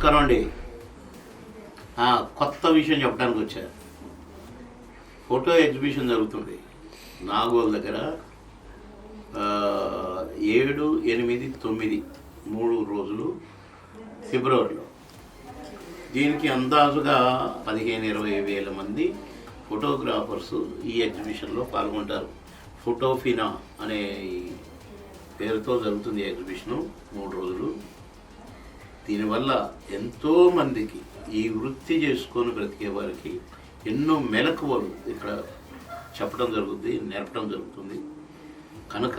నమస్కారం అండి. కొత్త విషయం చెప్పడానికి వచ్చా. ఫోటో ఎగ్జిబిషన్ జరుగుతుంది. నాగోల్ దగ్గర ఏడు ఎనిమిది తొమ్మిది మూడు రోజులు ఫిబ్రవరిలో. దీనికి అందాజుగా పదిహేను ఇరవై వేల మంది ఫోటోగ్రాఫర్స్ ఈ ఎగ్జిబిషన్లో పాల్గొంటారు. ఫోటోఫినా అనే పేరుతో జరుగుతుంది ఈ ఎగ్జిబిషను. మూడు రోజులు దీనివల్ల ఎంతో మందికి ఈ వృత్తి చేసుకొని బ్రతికే వారికి ఎన్నో మెలకువలు ఇక్కడ చెప్పడం జరుగుతుంది నేర్పడం జరుగుతుంది. కనుక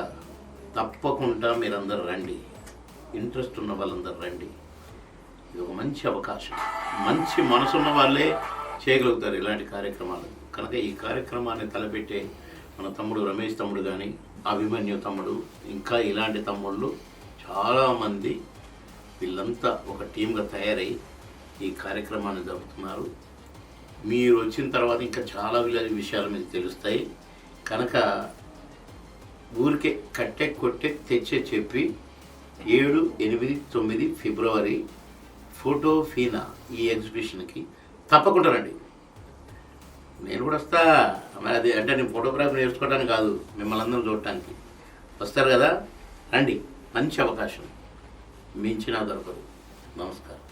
తప్పకుండా మీరందరూ రండి. ఇంట్రెస్ట్ ఉన్న వాళ్ళందరూ రండి. ఇది ఒక మంచి అవకాశం. మంచి మనసున్న వాళ్ళే చేయగలుగుతారు ఇలాంటి కార్యక్రమాలు. కనుక ఈ కార్యక్రమాన్ని తలపెట్టే మన తమ్ముడు రమేష్ తమ్ముడు కానీ అభిమన్యు తమ్ముడు ఇంకా ఇలాంటి తమ్ముళ్ళు చాలామంది వీళ్ళంతా ఒక టీంగా తయారై ఈ కార్యక్రమాన్ని జరుపుతున్నారు. మీరు వచ్చిన తర్వాత ఇంకా చాలా విల- విషయాలు మీకు తెలుస్తాయి. కనుక ఊరికే కట్టె కొట్టే తెచ్చే చెప్పి ఏడు ఎనిమిది తొమ్మిది ఫిబ్రవరి ఫోటో ఫీనా ఈ ఎగ్జిబిషన్కి తప్పకుండా రండి. నేను కూడా వస్తా. మరి అది అంటే నేను ఫోటోగ్రఫీ నేర్చుకోవడానికి కాదు మిమ్మల్ని అందరం చూడటానికి. వస్తారు కదా? రండి. మంచి అవకాశం. మించినా దొరకదు. నమస్కారం.